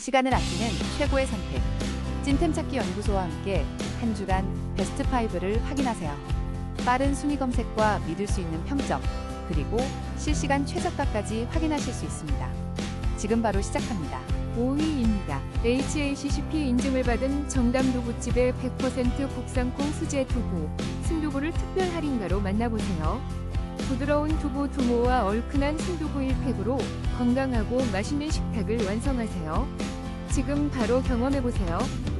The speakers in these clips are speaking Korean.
시간을 아끼는 최고의 선택. 찐템 찾기 연구소와 함께 한 주간 베스트 5를 확인하세요. 빠른 순위 검색과 믿을 수 있는 평점, 그리고 실시간 최저가까지 확인하실 수 있습니다. 지금 바로 시작합니다. 5위입니다. HACCP 인증을 받은 정담 두부집의 100% 국산 콩 수제 두부, 순두부를 특별 할인가로 만나보세요. 부드러운 두부 두모와 얼큰한 순두부 1팩으로 건강하고 맛있는 식탁을 완성하세요. 지금 바로 경험해보세요.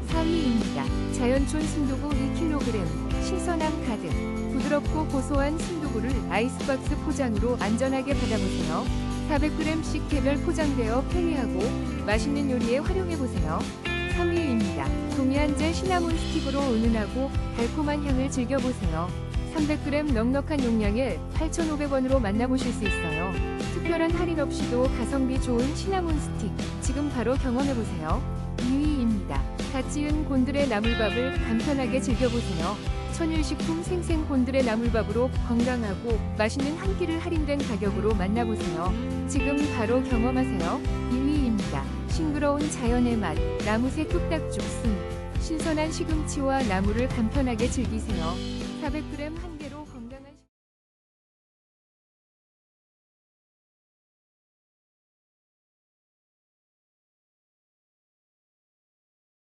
4위입니다. 자연촌 순두부 2kg, 신선함 가득, 부드럽고 고소한 순두부를 아이스박스 포장으로 안전하게 받아보세요. 400g씩 개별 포장되어 편리하고 맛있는 요리에 활용해보세요. 3위입니다. 동해안제 시나몬 스틱으로 은은하고 달콤한 향을 즐겨보세요. 300g 넉넉한 용량에 8,500원으로 만나보실 수 있어요. 특별한 할인 없이도 가성비 좋은 시나몬 스틱 지금 바로 경험해보세요. 2위입니다. 갓 지은 곤드레 나물밥을 간편하게 즐겨보세요. 천일식품 생생 곤드레 나물밥으로 건강하고 맛있는 한 끼를 할인된 가격으로 만나보세요. 지금 바로 경험하세요. 2위입니다. 싱그러운 자연의 맛, 나무새 뚝딱 죽순. 신선한 시금치와 나물을 간편하게 즐기세요. 400g 한